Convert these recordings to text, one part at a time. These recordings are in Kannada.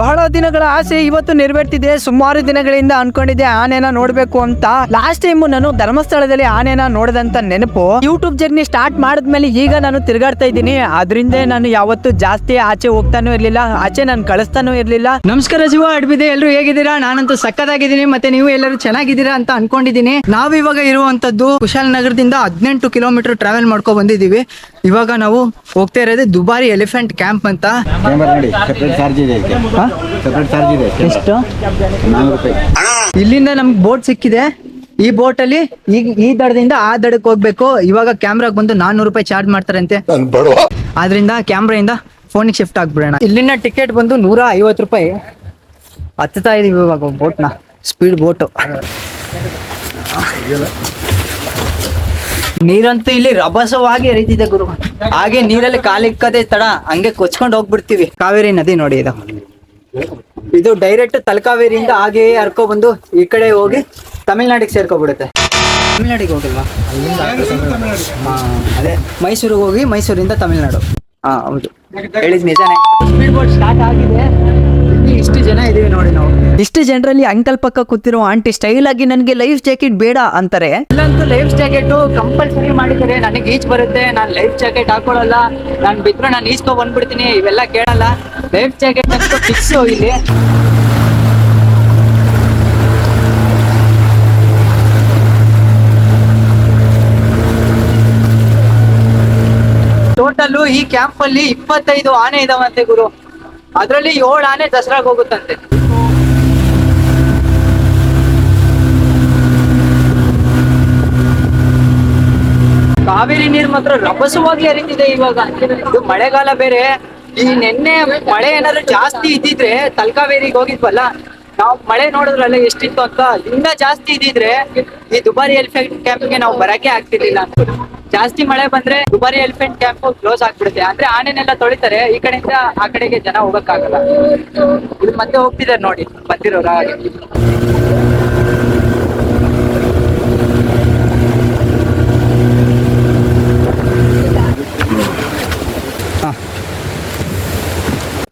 ಬಹಳ ದಿನಗಳ ಆಸೆ ಇವತ್ತು ನೆರವೇರ್ತಿದೆ. ಸುಮಾರು ದಿನಗಳಿಂದ ಅನ್ಕೊಂಡಿದ್ದೆ ಆನೆನ ನೋಡ್ಬೇಕು ಅಂತ. ಲಾಸ್ಟ್ ಟೈಮ್ ನಾನು ಧರ್ಮಸ್ಥಳದಲ್ಲಿ ಆನೆನ ನೋಡದಂತ ನೆನಪು ಯೂಟ್ಯೂಬ್ ಜರ್ನಿ ಸ್ಟಾರ್ಟ್ ಮಾಡಿದ್ಮೇಲೆ ಈಗ ನಾನು ತಿರುಗಾಡ್ತಾ ಇದ್ದೀನಿ. ಅದರಿಂದ ನಾನು ಯಾವತ್ತು ಜಾಸ್ತಿ ಆಚೆ ಹೋಗ್ತಾನೂ ಇರ್ಲಿಲ್ಲ ಆಚೆ ನಾನು ಕಳಿಸ್ತಾನೂ ಇರ್ಲಿಲ್ಲ. ನಮಸ್ಕಾರ ಶಿವ ಅಡ್ಬಿದೆ ಎಲ್ಲರೂ ಹೇಗಿದ್ದೀರಾ? ನಾನಂತೂ ಸಕ್ಕದಾಗಿದ್ದೀನಿ ಮತ್ತೆ ನೀವು ಎಲ್ಲರೂ ಚೆನ್ನಾಗಿದ್ದೀರಾ ಅಂತ ಅನ್ಕೊಂಡಿದ್ದೀನಿ. ನಾವು ಇವಾಗ ಇರುವಂತದ್ದು ಕುಶಾಲನಗರದಿಂದ ಹದಿನೆಂಟು ಕಿಲೋಮೀಟರ್ ಟ್ರಾವೆಲ್ ಮಾಡ್ಕೊ ಬಂದಿದ್ದೀವಿ. ಇವಾಗ ನಾವು ಹೋಗ್ತಾ ಇರೋದು ದುಬಾರಿ ಎಲಿಫೆಂಟ್ ಕ್ಯಾಂಪ್ ಅಂತ. ಸಪ್ರೇಟ್ ಚಾರ್ಜ್ ಇದೆ ಎಷ್ಟು? ನಾನ್ನೂರು ರೂಪಾಯಿ. ಇಲ್ಲಿಂದ ನಮ್ಗೆ ಬೋಟ್ ಸಿಕ್ಕಿದೆ. ಈ ಬೋಟ್ ಅಲ್ಲಿ ಈಗ ಈ ದಡದಿಂದ ಆ ದಡಕ್ಕೆ ಹೋಗ್ಬೇಕು. ಇವಾಗ ಕ್ಯಾಮ್ರಾಗ್ ಬಂದು ನಾನ್ನೂರು ರೂಪಾಯಿ ಚಾರ್ಜ್ ಮಾಡ್ತಾರಂತೆ. ಆದ್ರಿಂದ ಕ್ಯಾಮ್ರಾಯಿಂದ ಫೋನಿಗೆ ಶಿಫ್ಟ್ ಆಗ್ಬಿಡೋಣ. ಇಲ್ಲಿನ ಟಿಕೆಟ್ ಬಂದು ನೂರ ಐವತ್ತು ರೂಪಾಯಿ. ಹತ್ತುತ್ತಾ ಇದೀವಿ ಇವಾಗ ಬೋಟ್ನ ಸ್ಪೀಡ್ ಬೋಟು ನೀರಂತೂ ಇಲ್ಲಿ ರಭಸವಾಗಿ ಹರಿತಿದೆ ಗುರು. ಹಾಗೆ ನೀರಲ್ಲಿ ಕಾಲಿಕ್ಕದೆ ತಡ. ಹಂಗೆ ಕೊಚ್ಕೊಂಡು ಹೋಗ್ಬಿಡ್ತೀವಿ. ಕಾವೇರಿ ನದಿ ನೋಡಿ ಇದು. ಇದು ಡೈರೆಕ್ಟ್ ತಲಕಾವೇರಿಯಿಂದ ಹಾಗೆ ಹರ್ಕೊ ಬಂದು ಈ ಕಡೆ ಹೋಗಿ ತಮಿಳ್ನಾಡಿಗೆ ಸೇರ್ಕೊಬಿಡುತ್ತೆ. ತಮಿಳ್ನಾಡಿಗೆ ಹೋಗಿಲ್ವಾ? ಅದೇ ಮೈಸೂರಿಗೆ ಹೋಗಿ ಮೈಸೂರಿಂದ ತಮಿಳ್ನಾಡು. ಹಾ ಹೌದು. ಹೇಳಿದ್ ನಿಜಾನೇ. ಸ್ಪೀಡ್ ಬೋಟ್ ಸ್ಟಾರ್ಟ್ ಆಗಿದೆ. ಇಷ್ಟು ಜನ ಇದೀವಿ ನೋಡಿ ನಾವು. ಇಷ್ಟು ಜನರಲ್ಲಿ ಅಂಕಲ್ ಪಕ್ಕ ಕೂತಿರೋ ಆಂಟಿ ಸ್ಟೈಲ್ ಆಗಿ ನನಗೆ ಲೈಫ್ ಜಾಕೆಟ್ ಬೇಡ ಅಂತಾರೆ. ಇಲ್ಲಂತೂ ಲೈಫ್ ಜಾಕೆಟ್ ಕಂಪಲ್ಸರಿ ಮಾಡಿದ್ದಾರೆ. ನನಗೆ ಈಜ್ ಬರುತ್ತೆ. ನಾನು ಲೈಫ್ ಜಾಕೆಟ್ ಹಾಕೊಳ್ಳಲ್ಲ. ನಾನು ಬಿದ್ರು ನಾನು ಈಜ್ಕೊ ಬಂದ್ಬಿಡ್ತೀನಿ. ಇವೆಲ್ಲ ಕೇಳಲ್ಲ. ಲೈಫ್ ಜಾಕೆಟ್ ಅಂತ ಫಿಕ್ಸ್ ಇಲ್ಲಿ. ಟೋಟಲ್ ಈ ಕ್ಯಾಂಪ್ ಅಲ್ಲಿ ಇಪ್ಪತ್ತೈದು ಆನೆ ಇದಾವಂತೆ ಗುರು. ಅದ್ರಲ್ಲಿ ಏಳು ಆನೆ ದಸರಾಗ ಹೋಗುತ್ತಂತೆ. ಕಾವೇರಿ ನೀರು ಮಾತ್ರ ರಭಸವಾಗಿ ಹರಿತಿದೆ ಇವಾಗ. ಇದು ಮಳೆಗಾಲ ಬೇರೆ. ಈ ನಿನ್ನೆ ಮಳೆ ಏನಾದ್ರು ಜಾಸ್ತಿ ಇದ್ದಿದ್ರೆ ತಲಕಾವೇರಿಗೆ ಹೋಗಿದ್ವಲ್ಲ, ನಾವು ಮಳೆ ನೋಡಿದ್ರಲ್ಲ ಎಷ್ಟಿತ್ತು ಅಂತ, ಇನ್ನ ಜಾಸ್ತಿ ಇದ್ದಿದ್ರೆ ಈ ದುಬಾರಿ ಎಲಿಫೆಂಟ್ ಕ್ಯಾಂಪ್ಗೆ ನಾವು ಬರಕ್ಕೆ ಆಗ್ತಿರ್ಲಿಲ್ಲ. ಜಾಸ್ತಿ ಮಳೆ ಬಂದ್ರೆ ದುಬಾರಿ ಎಲಿಫೆಂಟ್ ಕ್ಯಾಂಪ್ ಕ್ಲೋಸ್ ಆಗ್ಬಿಡುತ್ತೆ. ಅಂದ್ರೆ ಆನೆನೆಲ್ಲ ತೊಳಿತಾರೆ, ಈ ಕಡೆಯಿಂದ ಆ ಕಡೆಗೆ ಜನ ಹೋಗಕ್ಕಾಗಲ್ಲ. ಇದು ಮತ್ತೆ ಹೋಗ್ತಿದ್ದಾರೆ ನೋಡಿ, ಬಂದಿರೋರ ಹಾಗೆ.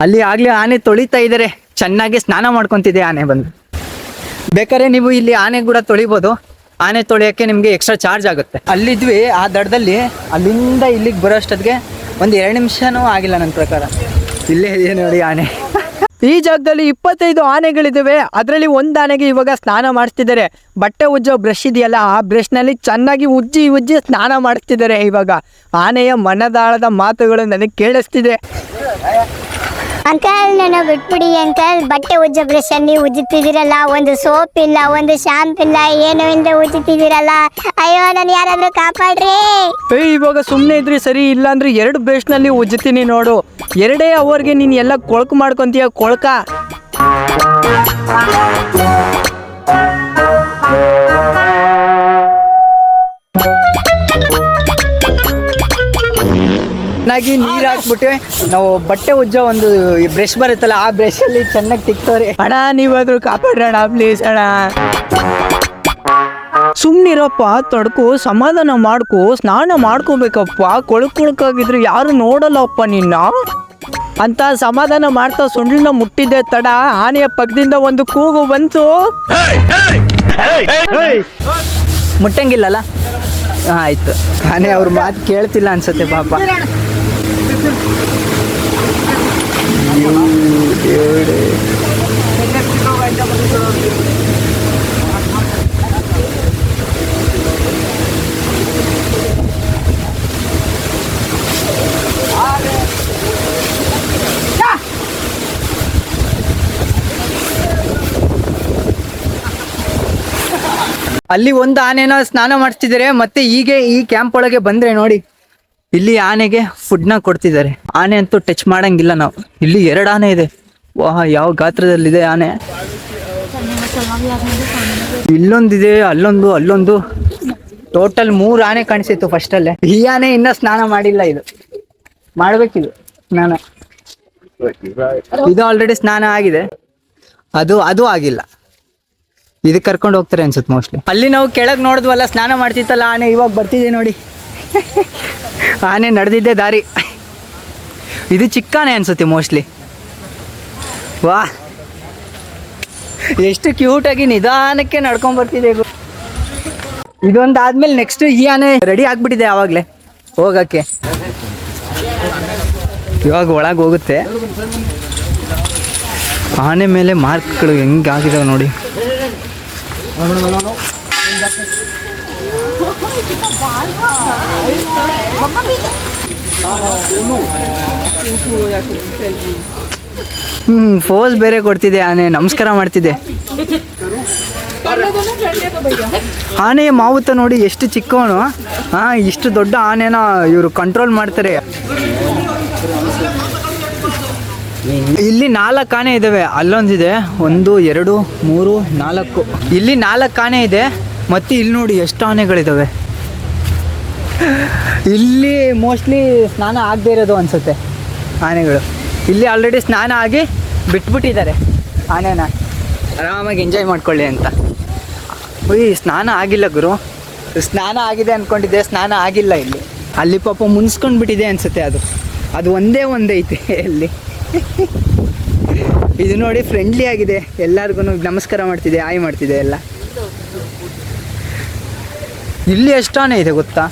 ಅಲ್ಲಿ ಆಗ್ಲೇ ಆನೆ ತೊಳಿತಾ ಇದಾರೆ. ಚೆನ್ನಾಗಿ ಸ್ನಾನ ಮಾಡ್ಕೊಂತಿದೆ ಆನೆ ಬಂದು. ಬೇಕಾದ್ರೆ ನೀವು ಇಲ್ಲಿ ಆನೆ ಕೂಡ ತೊಳಿಬೋದು. ಆನೆ ತೊಳೆಯೋಕ್ಕೆ ನಿಮಗೆ ಎಕ್ಸ್ಟ್ರಾ ಚಾರ್ಜ್ ಆಗುತ್ತೆ. ಅಲ್ಲಿದ್ವಿ, ಆ ದಡದಲ್ಲಿ, ಅಲ್ಲಿಂದ ಇಲ್ಲಿಗೆ ಬರೋಷ್ಟೊತ್ತಿಗೆ ಒಂದು ಎರಡು ನಿಮಿಷನೂ ಆಗಿಲ್ಲ ನನ್ನ ಪ್ರಕಾರ. ಇಲ್ಲೇ ಇದೆ ನೋಡಿ ಆನೆ. ಈ ಜಾಗದಲ್ಲಿ ಇಪ್ಪತ್ತೈದು ಆನೆಗಳಿದ್ದಾವೆ ಅದರಲ್ಲಿ ಒಂದು ಆನೆಗೆ ಇವಾಗ ಸ್ನಾನ ಮಾಡಿಸ್ತಿದ್ದಾರೆ ಬಟ್ಟೆ ಉಜ್ಜೋ ಬ್ರಷ್ ಇದೆಯಲ್ಲ, ಆ ಬ್ರಷ್ನಲ್ಲಿ ಚೆನ್ನಾಗಿ ಉಜ್ಜಿ ಉಜ್ಜಿ ಸ್ನಾನ ಮಾಡಿಸ್ತಿದ್ದಾರೆ ಇವಾಗ. ಆನೆಯ ಮನದಾಳದ ಮಾತುಗಳು ನನಗೆ ಕೇಳಿಸ್ತಿದೆ. ಅಂಕಲ್ ನಾನು ಬಿಟ್ಬಿಡಿ ಅಂಕಲ್ ಬಟ್ಟೆ ಉಜ್ಜ ಬ್ರಷ್ ಅಲ್ಲಿ ಉಜ್ಜುತ್ತಿದ್ದೀರಲ್ಲ, ಒಂದು ಸೋಪ್ ಇಲ್ಲ, ಒಂದು ಶಾಂಪ್ ಇಲ್ಲ, ಏನು ಇಲ್ಲದೆ ಉಜ್ಜುತ್ತಿದ್ದೀರಲ್ಲ. ಅಯ್ಯೋ, ನಾನು ಯಾರಾದ್ರೂ ಕಾಪಾಡ್ರಿ. ಏ, ಇವಾಗ ಸುಮ್ಮನೆ ಇದ್ರಿ, ಸರಿ ಇಲ್ಲ ಅಂದ್ರೆ ಎರಡು ಬ್ರಷ್ನಲ್ಲಿ ಉಜ್ಜುತ್ತೀನಿ ನೋಡು. ಎರಡೇ ಅವರ್ಗೆ ನೀನು ಎಲ್ಲ ಕೊಳಕು ಮಾಡ್ಕೊಂತೀಯ, ಕೊಳಕ? ಚೆನ್ನಾಗಿ ನೀರು ಹಾಕ್ಬಿಟ್ಟು ನಾವು ಬಟ್ಟೆ ಉಜ್ಜೋ ಒಂದು ಬ್ರಷ್ ಬರುತ್ತಲ್ಲ ಆ ಬ್ರಷ್ ಅಲ್ಲಿ ಚೆನ್ನಾಗಿ ತಿಕ್ತವ್ರಿ. ಅಣ್ಣ ನೀವಾದ್ರು ಕಾಪಾಡ್ರಣ ಪ್ಲೀಸ್ ಅಣ್ಣ. ಸುಮ್ನಿರಪ್ಪ ತಡ್ಕೋ ಸಮಾಧಾನ ಮಾಡ್ಕೋ ಸ್ನಾನ ಮಾಡ್ಕೋಬೇಕಪ್ಪ. ಕೊಳಕ್ ಕೊಳಕಾಗಿದ್ರೆ ಯಾರು ನೋಡಲ್ಲಪ್ಪ ನಿನ್ನ? ಅಂತ ಸಮಾಧಾನ ಮಾಡ್ತಾ ಸೊಂಡಿನ ಮುಟ್ಟಿದ್ದೆ ತಡ. ಆನೆಯ ಪಕ್ಕದಿಂದ ಒಂದು ಕೂಗು ಬಂತು. ಮುಟ್ಟಂಗಿಲ್ಲಲ್ಲ? ಆಯ್ತು. ಆನೆ ಅವ್ರ ಮಾತು ಕೇಳ್ತಿಲ್ಲ ಅನ್ಸತ್ತೆ ಪಾಪ. ಅಲ್ಲಿ ಒಂದು ಆನೆನ ಸ್ನಾನ ಮಾಡಿಸ್ತಿದ್ದಾರೆ ಮತ್ತೆ ಹೀಗೆ ಈ ಕ್ಯಾಂಪ್ ಒಳಗೆ ಬಂದ್ರೆ ನೋಡಿ. ಇಲ್ಲಿ ಆನೆಗೆ ಫುಡ್ನ ಕೊಡ್ತಿದ್ದಾರೆ. ಆನೆ ಅಂತೂ ಟಚ್ ಮಾಡಂಗಿಲ್ಲ ನಾವು. ಇಲ್ಲಿ ಎರಡು ಆನೆ ಇದೆ. ವಾಹ, ಯಾವ ಗಾತ್ರದಲ್ಲಿದೆ ಆನೆ. ಇಲ್ಲೊಂದಿದೆ, ಅಲ್ಲೊಂದು ಅಲ್ಲೊಂದು. ಟೋಟಲ್ ಮೂರು ಆನೆ ಕಾಣಿಸಿತ್ತು ಫಸ್ಟ್ ಅಲ್ಲೇ. ಈ ಆನೆ ಇನ್ನ ಸ್ನಾನ ಮಾಡಿಲ್ಲ ಇದು. ಮಾಡ್ಬೇಕಿದು ಸ್ನಾನ. ಇದು ಆಲ್ರೆಡಿ ಸ್ನಾನ ಆಗಿದೆ. ಅದು ಅದು ಆಗಿಲ್ಲ. ಇದಕ್ಕೆ ಕರ್ಕೊಂಡು ಹೋಗ್ತಾರೆ ಅನ್ಸುತ್ತೆ ಮೋಸ್ಟ್ಲಿ ಅಲ್ಲಿ ನಾವು ಕೆಳಗೆ ನೋಡಿದ್ವಲ್ಲ, ಸ್ನಾನ ಮಾಡ್ತಿತ್ತಲ್ಲ ಆನೆ, ಇವಾಗ ಬರ್ತಿದೆ ನೋಡಿ. ಆನೆ ನಡೆದಿದ್ದೆ ದಾರಿ. ಇದು ಚಿಕ್ಕಾನೆ ಅನ್ಸುತ್ತೆ ಮೋಸ್ಟ್ಲಿ. ವಾ. ಎಷ್ಟು ಕ್ಯೂಟ್ ಆಗಿ ನಿಧಾನಕ್ಕೆ ನಡ್ಕೊಂಡ್ ಬರ್ತಿದೆ ಇದೊಂದಾದ್ಮೇಲೆ ಇದೊಂದು ಆದ್ಮೇಲೆ ನೆಕ್ಸ್ಟ್ ಈ ಆನೆ ರೆಡಿ ಆಗ್ಬಿಟ್ಟಿದೆ ಆವಾಗಲೇ. ಹೋಗಕ್ಕೆ. ಇವಾಗ ಒಳಗೆ ಹೋಗುತ್ತೆ. ಆನೆ ಮೇಲೆ ಮಾರ್ಕ್ಗಳು ಹೆಂಗಾಗಿದಾವೆ ನೋಡಿ. ಹ್ಮ್ ಫೋಸ್ ಬೇರೆ ಕೊಡ್ತಿದೆ ಆನೆ, ನಮಸ್ಕಾರ ಮಾಡ್ತಿದೆ. ಆನೆ ಮಾವುತ ನೋಡಿ ಎಷ್ಟು ಚಿಕ್ಕವನು. ಹಾ ಇಷ್ಟು ದೊಡ್ಡ ಆನೆನ ಇವರು ಕಂಟ್ರೋಲ್ ಮಾಡ್ತಾರೆ. ಇಲ್ಲಿ ನಾಲ್ಕು ಆನೆ ಇದಾವೆ, ಅಲ್ಲೊಂದಿದೆ, ಒಂದು, ಎರಡು, ಮೂರು, ನಾಲ್ಕು. ಇಲ್ಲಿ ನಾಲ್ಕು ಆನೆ ಇದೆ, ಮತ್ತೆ ಇಲ್ಲಿ ನೋಡಿ ಎಷ್ಟು ಆನೆಗಳಿದಾವೆ. ಇಲ್ಲಿ ಮೋಸ್ಟ್ಲಿ ಸ್ನಾನ ಆಗದೆ ಇರೋದು ಅನ್ಸುತ್ತೆ, ಆನೆಗಳು. ಇಲ್ಲಿ ಆಲ್ರೆಡಿ ಸ್ನಾನ ಆಗಿ ಬಿಟ್ಬಿಟ್ಟಿದ್ದಾರೆ ಆನೆನ. ಆರಾಮಾಗಿ ಎಂಜಾಯ್ ಮಾಡ್ಕೊಳ್ಳಿ ಅಂತ. ಉಯ್ ಸ್ನಾನ ಆಗಿಲ್ಲ ಗುರು. ಸ್ನಾನ ಆಗಿದೆ ಅಂದ್ಕೊಂಡಿದ್ದೆ ಸ್ನಾನ ಆಗಿಲ್ಲ ಇಲ್ಲಿ. ಅಲ್ಲಿ ಪಾಪ ಮುನ್ಸ್ಕೊಂಡು ಬಿಟ್ಟಿದೆ ಅನ್ಸುತ್ತೆ ಅದು. ಅದು ಒಂದೇ ಒಂದೈತೆ ಅಲ್ಲಿ ಇದು ನೋಡಿ ಫ್ರೆಂಡ್ಲಿ ಆಗಿದೆ. ಎಲ್ಲರಿಗೂ ನಮಸ್ಕಾರ ಮಾಡ್ತಿದೆ ಆಯ್ ಮಾಡ್ತಿದೆ ಎಲ್ಲ. ಇಲ್ಲಿ ಅಷ್ಟಾನೇ ಇದೆ ಗೊತ್ತಾ?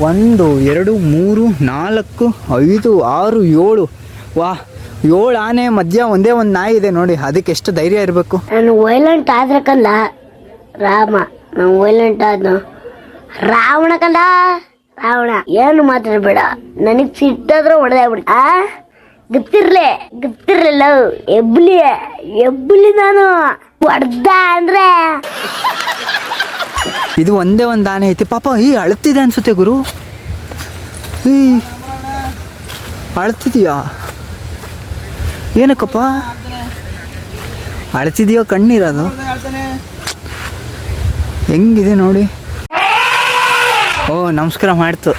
ಒಂದು, ಎರಡು, ಮೂರು, ನಾಲ್ಕು, ಐದು, ಆರು, ಏಳು. ವಾ, ಏಳು ಆನೆ, ಮಧ್ಯ ಒಂದೇ ಒಂದು ನಾಯಿ ಇದೆ ನೋಡಿ, ಅದಕ್ಕೆ ಎಷ್ಟು ಧೈರ್ಯ ಇರಬೇಕು? ನಾನು ವೈಲೆಂಟ್ ಆದ್ರೆ ಕಂದ, ರಾಮ, ನಾನು ವೈಲೆಂಟ್ ಆದ್ನು. ರಾವಣ ಕಂದ, ರಾವಣ, ಏನು ನನಗೆ ಸಿಟ್ಟಾದ್ರೂ ಸಿಟ್ಟಾದ್ರೆ ಹೊಡೆದಾಗ್ಬಿಡಿ ಆ, ಗೊತ್ತಿರ್ಲಿ, ಗೊತ್ತಿರ್ಲಿಲ್ಲ ಎಬ್ಲಿ ಎಬ್ಲಿ ನಾನು. ಹೊಡ್ದ ಅಂದ್ರೆ. ಇದು ಒಂದೇ ಒಂದು ಆನೆ ಐತಿ. ಪಾಪ ಈ ಅಳ್ತಿದೆ ಅನ್ಸುತ್ತೆ ಗುರು. ಈ ಅಳ್ತಿದೀಯಾ? ಏನಕ್ಕಪ್ಪ? ಅಳ್ತಿದೆಯೋ ಕಣ್ಣೀರದು ಹೆಂಗಿದೆ ನೋಡಿ. ಓ, ನಮಸ್ಕಾರ ಮಾಡ್ತು.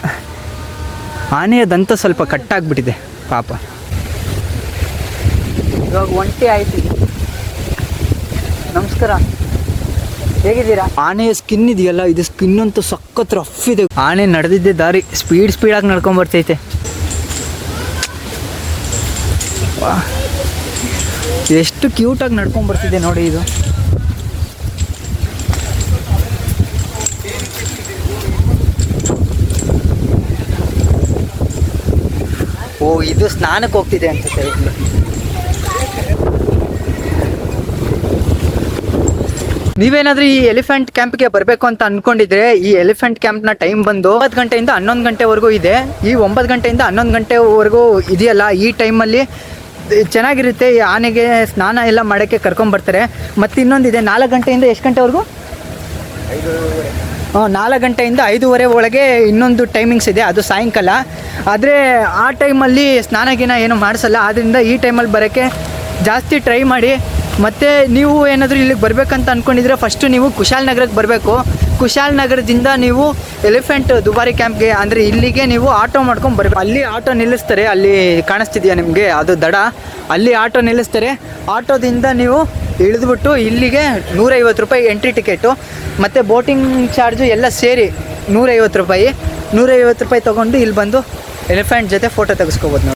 ಆನೆಯ ದಂತ ಸ್ವಲ್ಪ ಕಟ್ಟಾಗ್ಬಿಟ್ಟಿದೆ, ಪಾಪ. ಇವಾಗ ಒಂಟಿ ಆಯ್ತು. ನಮಸ್ಕಾರ. ಹೇಗಿದ್ದೀರಾ? ಆನೆ ಸ್ಕಿನ್ ಇದೆಯಲ್ಲ, ಇದು ಸ್ಕಿನ್ ಅಂತೂ ಸಖತ್ ರಫ್ ಇದೆ. ಆನೆ ನಡೆದಿದ್ದೆ ದಾರಿ ಸ್ಪೀಡ್ ಸ್ಪೀಡಾಗಿ ನಡ್ಕೊಂಡ್ ಬರ್ತೈತೆ. ಎಷ್ಟು ಎಷ್ಟು ಕ್ಯೂಟಾಗಿ ನಡ್ಕೊಂಡ್ ಬರ್ತಿದೆ ನೋಡಿ ಇದು. ಓ, ಇದು ಸ್ನಾನಕ್ಕೆ ಹೋಗ್ತಿದೆ ಅನ್ಸುತ್ತೆ. ನೀವೇನಾದ್ರೂ ಈ ಎಲಿಫೆಂಟ್ ಕ್ಯಾಂಪ್ಗೆ ಬರಬೇಕು ಅಂತ ಅನ್ಕೊಂಡಿದ್ರೆ ಈ ಎಲಿಫೆಂಟ್ ಕ್ಯಾಂಪ್ನ ಟೈಮ್ ಬಂದು ಒಂಬತ್ತು ಗಂಟೆಯಿಂದ ಹನ್ನೊಂದು ಗಂಟೆವರೆಗೂ ಇದೆ. ಈ ಒಂಬತ್ತು ಗಂಟೆಯಿಂದ ಹನ್ನೊಂದು ಗಂಟೆವರೆಗೂ ಇದೆಯಲ್ಲ, ಈ ಟೈಮಲ್ಲಿ ಚೆನ್ನಾಗಿರುತ್ತೆ. ಈ ಆನೆಗೆ ಸ್ನಾನ ಎಲ್ಲ ಮಾಡೋಕ್ಕೆ ಕರ್ಕೊಂಬರ್ತಾರೆ ಮತ್ತು ಇನ್ನೊಂದಿದೆ ನಾಲ್ಕು ಗಂಟೆಯಿಂದ ಎಷ್ಟು ಗಂಟೆವರೆಗೂ? ನಾಲ್ಕು ಗಂಟೆಯಿಂದ ಐದೂವರೆ ಒಳಗೆ ಇನ್ನೊಂದು ಟೈಮಿಂಗ್ಸ್ ಇದೆ, ಅದು ಸಾಯಂಕಾಲ. ಆದರೆ ಆ ಟೈಮಲ್ಲಿ ಸ್ನಾನಗಿನ ಏನು ಮಾಡಿಸಲ್ಲ. ಆದ್ದರಿಂದ ಈ ಟೈಮಲ್ಲಿ ಬರೋಕ್ಕೆ ಜಾಸ್ತಿ ಟ್ರೈ ಮಾಡಿ. ಮತ್ತು ನೀವು ಏನಾದರೂ ಇಲ್ಲಿಗೆ ಬರಬೇಕಂತ ಅಂದ್ಕೊಂಡಿದ್ರೆ ಫಸ್ಟು ನೀವು ಕುಶಾಲ್ ನಗರಕ್ಕೆ ಬರಬೇಕು. ಕುಶಾಲ್ ನಗರದಿಂದ ನೀವು ಎಲಿಫೆಂಟ್ ದುಬಾರಿ ಕ್ಯಾಂಪ್ಗೆ ಅಂದರೆ ಇಲ್ಲಿಗೆ ನೀವು ಆಟೋ ಮಾಡ್ಕೊಂಡು ಬರಬೇಕು. ಅಲ್ಲಿ ಆಟೋ ನಿಲ್ಲಿಸ್ತಾರೆ, ಅಲ್ಲಿ ಕಾಣಿಸ್ತಿದೆಯಾ ನಿಮಗೆ? ಅದು ದಡ. ಅಲ್ಲಿ ಆಟೋ ನಿಲ್ಲಿಸ್ತಾರೆ. ಆಟೋದಿಂದ ನೀವು ಇಳಿದ್ಬಿಟ್ಟು ಇಲ್ಲಿಗೆ ನೂರೈವತ್ತು ರೂಪಾಯಿ ಎಂಟ್ರಿ ಟಿಕೆಟು ಮತ್ತು ಬೋಟಿಂಗ್ ಚಾರ್ಜು ಎಲ್ಲ ಸೇರಿ ನೂರೈವತ್ತು ರೂಪಾಯಿ. ನೂರೈವತ್ತು ರೂಪಾಯಿ ತೊಗೊಂಡು ಇಲ್ಲಿ ಬಂದು ಎಲಿಫೆಂಟ್ ಜೊತೆ ಫೋಟೋ ತೆಗೆಸ್ಕೋಬೋದು